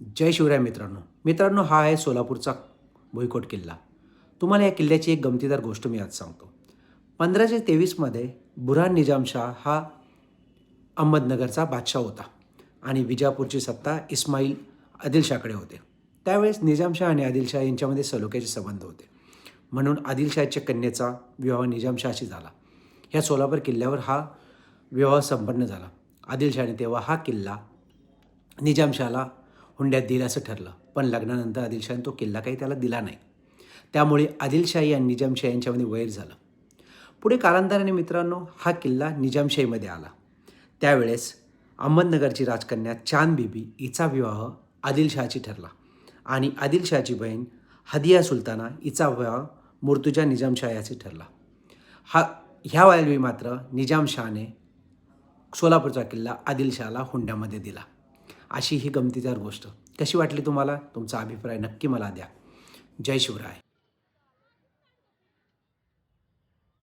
जय शिवराय मित्रांनो. मित्रांनो हा आहे सोलापूरचा भुईकोट किल्ला. तुम्हाला या किल्ल्याची एक गमतीदार गोष्ट मी आज सांगतो. पंधराशे तेवीसमध्ये बुरहान निजामशाह हा अहमदनगरचा बादशाह होता आणि विजापूरची सत्ता इस्माईल आदिलशाहकडे होते. त्यावेळेस निजामशाह आणि आदिलशाह यांच्यामध्ये सलोख्याचे संबंध होते. म्हणून आदिलशाहच्या कन्येचा विवाह निजामशाहशी झाला. ह्या सोलापूर किल्ल्यावर हा विवाह संपन्न झाला. आदिलशाहने तेव्हा हा किल्ला निजामशाहला हुंड्यात दिला असं ठरलं. पण लग्नानंतर आदिलशाहने तो किल्ला काही त्याला दिला नाही. त्यामुळे आदिलशाही आणि निजामशाही यांच्यामध्ये वैर झालं. पुढे कालांतराने मित्रांनो हा किल्ला निजामशाहीमध्ये आला. त्यावेळेस अहमदनगरची राजकन्या चांद बीबी हिचा विवाह आदिलशहाची ठरला. आणि आदिलशहाची बहीण हदिया सुलताना हिचा विवाह मुर्तुजा निजामशाह याशी ठरला. हा ह्या वायवी मात्र निजामशहाने सोलापूरचा किल्ला आदिलशहाला हुंड्यामध्ये दिला. अशी ही गमतीदार गोष्ट. कशी वाटली तुम्हाला? तुमचा अभिप्राय नक्की मला द्या. जय शिवराय.